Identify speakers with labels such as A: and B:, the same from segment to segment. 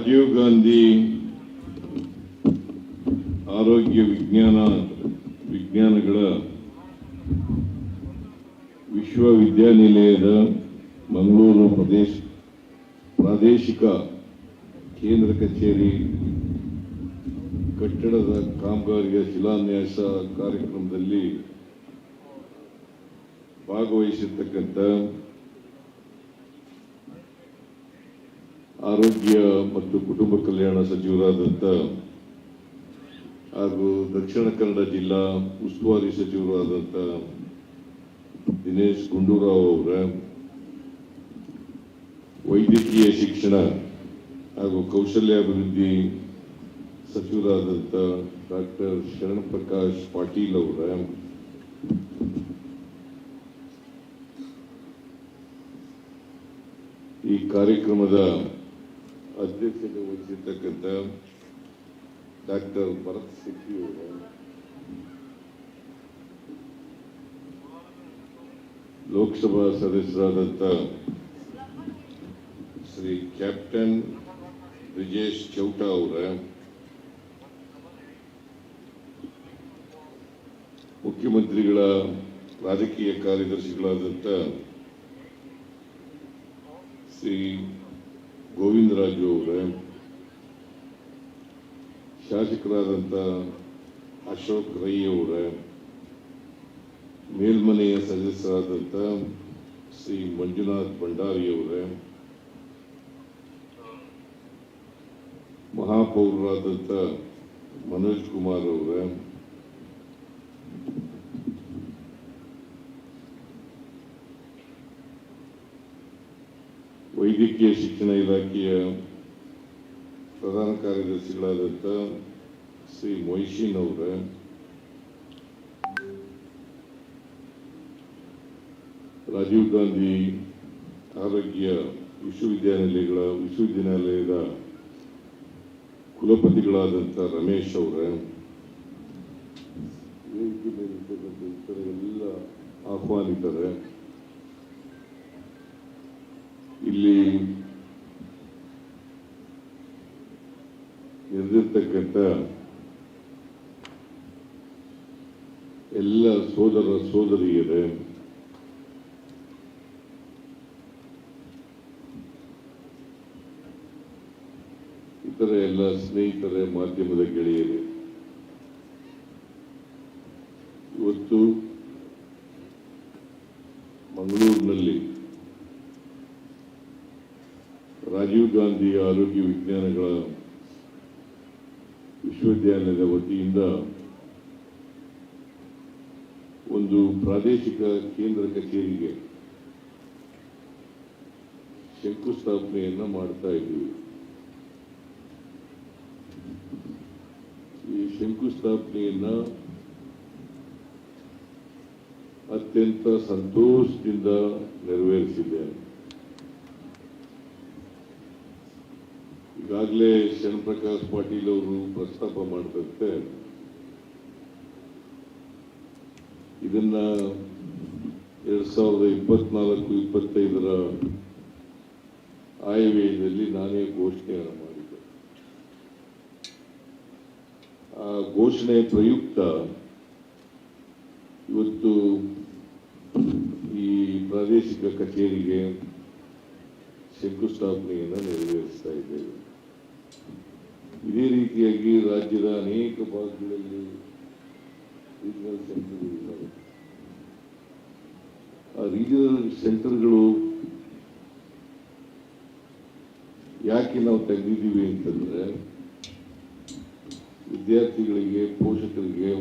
A: ರಾಜೀವ್ ಗಾಂಧಿ ಆರೋಗ್ಯ ವಿಜ್ಞಾನ, ವಿಜ್ಞಾನಗಳ ವಿಶ್ವವಿದ್ಯಾನಿಲಯದ ಮಂಗಳೂರು ಪ್ರದೇಶ, ಪ್ರಾದೇಶಿಕ ಕೇಂದ್ರ ಕಚೇರಿ, ಕಟ್ಟಡದ ಕಾಮಗಾರಿಯ ಶಿಲಾನ್ಯಾಸ ಕಾರ್ಯಕ್ರಮದಲ್ಲಿ ಭಾಗವಹಿಸಿರ್ತಕ್ಕಂಥ ಆರೋಗ್ಯ ಮತ್ತು ಕುಟುಂಬ ಕಲ್ಯಾಣ ಸಚಿವರಾದಂಥ ಹಾಗೂ ದಕ್ಷಿಣ ಕನ್ನಡ ಜಿಲ್ಲಾ ಉಸ್ತುವಾರಿ ಸಚಿವರಾದಂಥ ದಿನೇಶ್ ಗುಂಡೂರಾವ್ ಅವರ, ವೈದ್ಯಕೀಯ ಶಿಕ್ಷಣ ಹಾಗೂ ಕೌಶಲ್ಯಾಭಿವೃದ್ಧಿ ಸಚಿವರಾದಂಥ ಡಾಕ್ಟರ್ ಶರಣ್ ಪ್ರಕಾಶ್ ಪಾಟೀಲ್ ಅವರ. ಈ ಕಾರ್ಯಕ್ರಮದ ಅಧ್ಯಕ್ಷತೆ ವಹಿಸಿರ್ತಕ್ಕಂಥ ಡಾಕ್ಟರ್ ಭರತ್ ಸಿಟ್ಟಿ ಅವರ ಲೋಕಸಭಾ ಸದಸ್ಯರಾದಂಥ ಶ್ರೀ ಕ್ಯಾಪ್ಟನ್ ಬ್ರಿಜೇಶ್ ಚೌಟ ಅವರ ಮುಖ್ಯಮಂತ್ರಿಗಳ ರಾಜಕೀಯ ಕಾರ್ಯದರ್ಶಿಗಳಾದಂಥ ಶ್ರೀ ಗೋವಿಂದರಾಜು ಅವರೇ ಶಾಸಕರಾದಂಥ ಅಶೋಕ್ ರೈ ಅವರೇ, ಮೇಲ್ಮನೆಯ ಸದಸ್ಯರಾದಂಥ ಶ್ರೀ ಮಂಜುನಾಥ್ ಭಂಡಾರಿ ಅವರೇ ಮಹಾಪೌರರಾದಂಥ ಮನೋಜ್ ಕುಮಾರ್ ಅವರ ವೈದ್ಯಕೀಯ ಶಿಕ್ಷಣ ಇಲಾಖೆಯ ಪ್ರಧಾನ ಕಾರ್ಯದರ್ಶಿಗಳಾದಂಥ ಶ್ರೀ ಮೊಯ್ಶೀನ್ ಅವರ ರಾಜೀವ್ ಗಾಂಧಿ ಆರೋಗ್ಯ ವಿಶ್ವವಿದ್ಯಾನಿಲಯಗಳ ವಿಶ್ವವಿದ್ಯಾನಿಲಯದ ಕುಲಪತಿಗಳಾದಂಥ ರಮೇಶ್ ಅವರ. ವೇದಿಕೆ ಎಲ್ಲ ಆಹ್ವಾನಿತರೆ. ಇಲ್ಲಿ ಎದ್ದಿರ್ತಕ್ಕಂಥ ಎಲ್ಲ ಸೋದರ ಸೋದರಿಯರೇ ಇತರ ಎಲ್ಲ ಸ್ನೇಹಿತರೆ ಮಾಧ್ಯಮದ ಗೆಳೆಯರೇ ಇವತ್ತು ಮಂಗಳೂರಿನಲ್ಲಿ ರಾಜೀವ್ ಗಾಂಧಿ ಆರೋಗ್ಯ ವಿಜ್ಞಾನಗಳ ವಿಶ್ವವಿದ್ಯಾಲಯದ ವತಿಯಿಂದ ಒಂದು ಪ್ರಾದೇಶಿಕ ಕೇಂದ್ರ ಕಚೇರಿಗೆ ಶಂಕುಸ್ಥಾಪನೆಯನ್ನು ಮಾಡ್ತಾ ಇದ್ದೀವಿ. ಈ ಶಂಕುಸ್ಥಾಪನೆಯನ್ನ ಅತ್ಯಂತ ಸಂತೋಷದಿಂದ ನೆರವೇರಿಸಿದ್ದೇನೆ. ಈಗಾಗಲೇ ಶರಣಪ್ರಕಾಶ್ ಪಾಟೀಲ್ ಅವರು ಪ್ರಸ್ತಾಪ ಮಾಡಿದಂತೆ ಇದನ್ನ ಎರಡ್ ಸಾವಿರದ ಇಪ್ಪತ್ನಾಲ್ಕು, ಇಪ್ಪತ್ತೈದರ ಆಯವ್ಯಯದಲ್ಲಿ ನಾನೇ ಘೋಷಣೆಯನ್ನು ಮಾಡಿದ್ದೆ ಆ ಘೋಷಣೆ ಪ್ರಯುಕ್ತ ಇವತ್ತು ಈ ಪ್ರಾದೇಶಿಕ ಕಚೇರಿಗೆ ಶಂಕುಸ್ಥಾಪನೆಯನ್ನು ನೆರವೇರಿಸ್ತಾ ಇದ್ದೇವೆ. ಇದೇ ರೀತಿಯಾಗಿ ರಾಜ್ಯದ ಅನೇಕ ಭಾಗಗಳಲ್ಲಿ ರೀಜನಲ್ ಸೆಂಟರ್ಗಳಿದ್ದಾವೆ ಆ ರೀಜನಲ್ ಸೆಂಟರ್ಗಳು ಯಾಕೆ ನಾವು ತೆಗೆದಿದ್ದೀವಿ ಅಂತಂದ್ರೆ ವಿದ್ಯಾರ್ಥಿಗಳಿಗೆ, ಪೋಷಕರಿಗೆ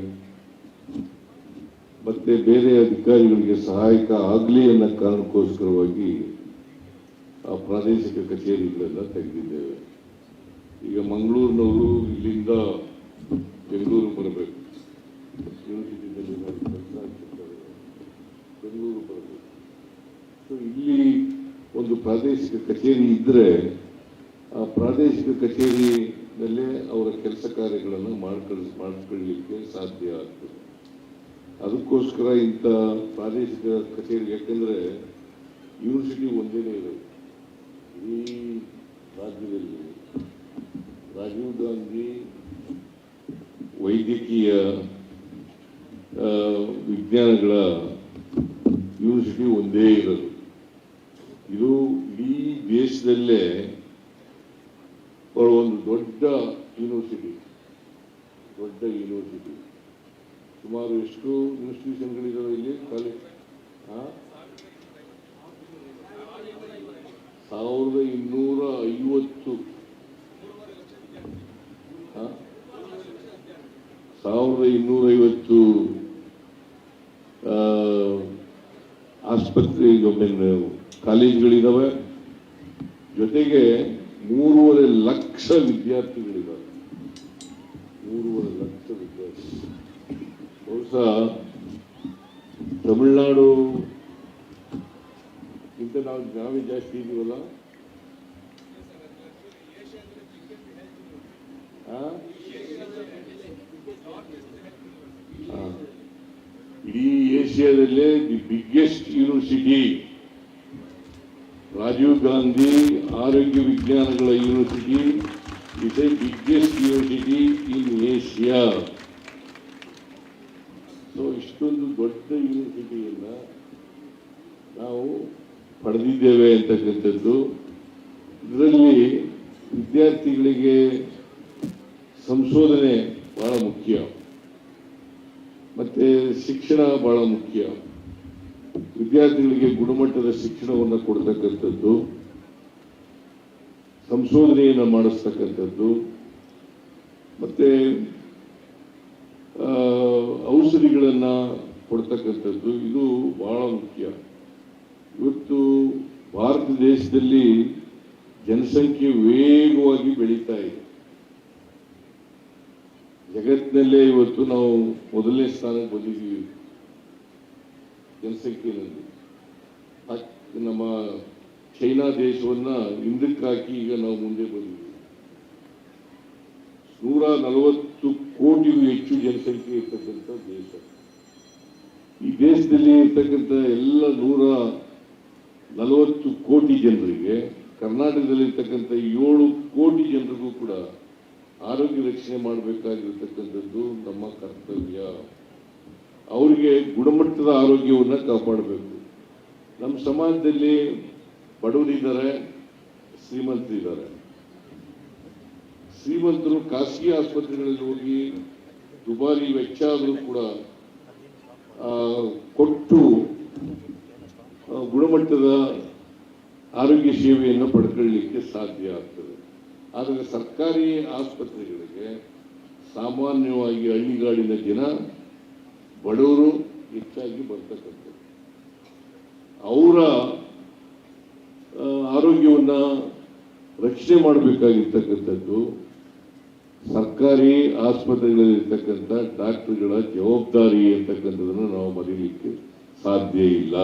A: ಮತ್ತೆ ಬೇರೆ ಅಧಿಕಾರಿಗಳಿಗೆ ಸಹಾಯಕ ಆಗಲಿ ಅನ್ನೋ ಕಾರಣಕ್ಕೋಸ್ಕರವಾಗಿ ಆ ಪ್ರಾದೇಶಿಕ ಕಚೇರಿಗಳೆಲ್ಲ ತೆಗೆದಿದ್ದೇವೆ. ಈಗ ಮಂಗಳೂರಿನವರು ಇಲ್ಲಿಂದ ಬೆಂಗಳೂರು ಬರಬೇಕು. ಬೆಂಗಳೂರು ಬರಬೇಕು. ಸೊ ಇಲ್ಲಿ ಒಂದು ಪ್ರಾದೇಶಿಕ ಕಚೇರಿ ಇದ್ರೆ ಆ ಪ್ರಾದೇಶಿಕ ಕಚೇರಿನಲ್ಲೇ ಅವರ ಕೆಲಸ ಕಾರ್ಯಗಳನ್ನು ಮಾಡ್ಕೊಳ್ ಮಾಡ್ಕೊಳ್ಳಿಕ್ಕೆ ಸಾಧ್ಯ ಆಗ್ತದೆ. ಅದಕ್ಕೋಸ್ಕರ ಇಂಥ ಪ್ರಾದೇಶಿಕ ಕಚೇರಿ, ಯಾಕೆಂದ್ರೆ ಯೂನಿವರ್ಸಿಟಿ ಒಂದೇನೇ ಇರೋದು. ಈ ರಾಜ್ಯದಲ್ಲಿ ಗಾಂಧಿ ವೈದ್ಯಕೀಯ ವಿಜ್ಞಾನಗಳ ಯೂನಿವರ್ಸಿಟಿ ಒಂದೇ ಇರೋದು. ಇದು ಇಡೀ ದೇಶದಲ್ಲೇ ಒಂದು ದೊಡ್ಡ ಯೂನಿವರ್ಸಿಟಿ. ದೊಡ್ಡ ಯೂನಿವರ್ಸಿಟಿ. ಸುಮಾರು ಎಷ್ಟು ಇನ್ಸ್ಟಿಟ್ಯೂಷನ್ಗಳಿದಾವೆ ಇಲ್ಲಿ ಕಾಲೇಜ್ ಸಾವಿರದ ಇನ್ನೂರ ಐವತ್ತು ಆ? ಸಾವಿರದ ಇನ್ನೂರ ಐವತ್ತು ಆಸ್ಪತ್ರೆ ಕಾಲೇಜ್ಗಳಿದ್ದಾವೆ ಜೊತೆಗೆ ಮೂರುವರೆ ಲಕ್ಷ ವಿದ್ಯಾರ್ಥಿಗಳಿದ್ದಾರೆ ಮೂರುವರೆ ಲಕ್ಷ ವಿದ್ಯಾರ್ಥಿ ಬಹುಶಃ ತಮಿಳುನಾಡು ಇಂತ ನಾವು ನಾವೇ ಜಾಸ್ತಿ ಇದೀವಲ್ಲ ಆ? ಆ. ಇಡೀ ಏಷ್ಯಾದಲ್ಲೇ the biggest university. Rajiv Gandhi ಆರೋಗ್ಯ ವಿಜ್ಞಾನಗಳ university is a biggest university in Asia. So ಇಷ್ಟೊಂದು ದೊಡ್ಡ ಯೂನಿವರ್ಸಿಟಿಯನ್ನ ನಾವು ಪಡೆದಿದ್ದೇವೆ ಅಂತಕ್ಕಂಥದ್ದು. ಇದರಲ್ಲಿ ವಿದ್ಯಾರ್ಥಿಗಳಿಗೆ ಸಂಶೋಧನೆ ಬಹಳ ಮುಖ್ಯ. ಶಿಕ್ಷಣ ಬಹಳ ಮುಖ್ಯ. ವಿದ್ಯಾರ್ಥಿಗಳಿಗೆ ಗುಣಮಟ್ಟದ ಶಿಕ್ಷಣವನ್ನು ಕೊಡ್ತಕ್ಕಂಥದ್ದು, ಸಂಶೋಧನೆಯನ್ನು ಮಾಡಿಸ್ತಕ್ಕಂಥದ್ದು, ಮತ್ತೆ ಔಷಧಿಗಳನ್ನ ಕೊಡ್ತಕ್ಕಂಥದ್ದು, ಇದು ಬಹಳ ಮುಖ್ಯ. ಇವತ್ತು ಭಾರತ ದೇಶದಲ್ಲಿ ಜನಸಂಖ್ಯೆ ವೇಗವಾಗಿ ಬೆಳೀತಾ ಇದೆ. ಜಗತ್ತಿನಲ್ಲೇ ಇವತ್ತು ನಾವು ಮೊದಲನೇ ಸ್ಥಾನಕ್ಕೆ ಬಂದಿದ್ದೀವಿ. ಜನಸಂಖ್ಯೆಯಲ್ಲಿ. ನಮ್ಮ ಚೈನಾ ದೇಶವನ್ನ ಹಿಂದಕ್ಕಾಕಿ ಈಗ ನಾವು ಮುಂದೆ ಬಂದಿದ್ದೀವಿ. ನೂರ ನಲವತ್ತು ಕೋಟಿಗೂ ಹೆಚ್ಚು ಜನಸಂಖ್ಯೆ ಇರ್ತಕ್ಕಂಥ ದೇಶ. ಈ ದೇಶದಲ್ಲಿ ಇರ್ತಕ್ಕಂಥ ಎಲ್ಲ ನೂರ ನಲವತ್ತು ಕೋಟಿ ಜನರಿಗೆ ಕರ್ನಾಟಕದಲ್ಲಿ ಇರ್ತಕ್ಕಂಥ ಏಳು ಕೋಟಿ ಜನರಿಗೂ ಕೂಡ ಆರೋಗ್ಯ ರಕ್ಷಣೆ ಮಾಡಬೇಕಾಗಿರ್ತಕ್ಕಂಥದ್ದು ನಮ್ಮ ಕರ್ತವ್ಯ. ಅವರಿಗೆ ಗುಣಮಟ್ಟದ ಆರೋಗ್ಯವನ್ನು ಕಾಪಾಡಬೇಕು. ನಮ್ಮ ಸಮಾಜದಲ್ಲಿ ಬಡವರಿದ್ದಾರೆ ಶ್ರೀಮಂತರಿದ್ದಾರೆ ಶ್ರೀಮಂತರು ಖಾಸಗಿ ಆಸ್ಪತ್ರೆಗಳಲ್ಲಿ ಹೋಗಿ ದುಬಾರಿ ವೆಚ್ಚ ಆದರೂ ಕೂಡ ಕೊಟ್ಟು ಗುಣಮಟ್ಟದ ಆರೋಗ್ಯ ಸೇವೆಯನ್ನು ಪಡ್ಕೊಳ್ಳಿಕ್ಕೆ ಸಾಧ್ಯ ಆಗ್ತದೆ. ಆದರೆ ಸರ್ಕಾರಿ ಆಸ್ಪತ್ರೆಗಳಿಗೆ ಸಾಮಾನ್ಯವಾಗಿ ಹಳ್ಳಿಗಾಡಿನ ಜನ ಬಡವರು ಹೆಚ್ಚಾಗಿ ಬರ್ತಕ್ಕಂಥದ್ದು. ಅವರ ಆರೋಗ್ಯವನ್ನು ರಕ್ಷಣೆ ಮಾಡಬೇಕಾಗಿರ್ತಕ್ಕಂಥದ್ದು ಸರ್ಕಾರಿ ಆಸ್ಪತ್ರೆಗಳಲ್ಲಿರ್ತಕ್ಕಂಥ ಡಾಕ್ಟರ್ಗಳ ಜವಾಬ್ದಾರಿ ಅಂತಕ್ಕಂಥದ್ದನ್ನು ನಾವು ಮರೀಲಿಕ್ಕೆ ಸಾಧ್ಯ ಇಲ್ಲ.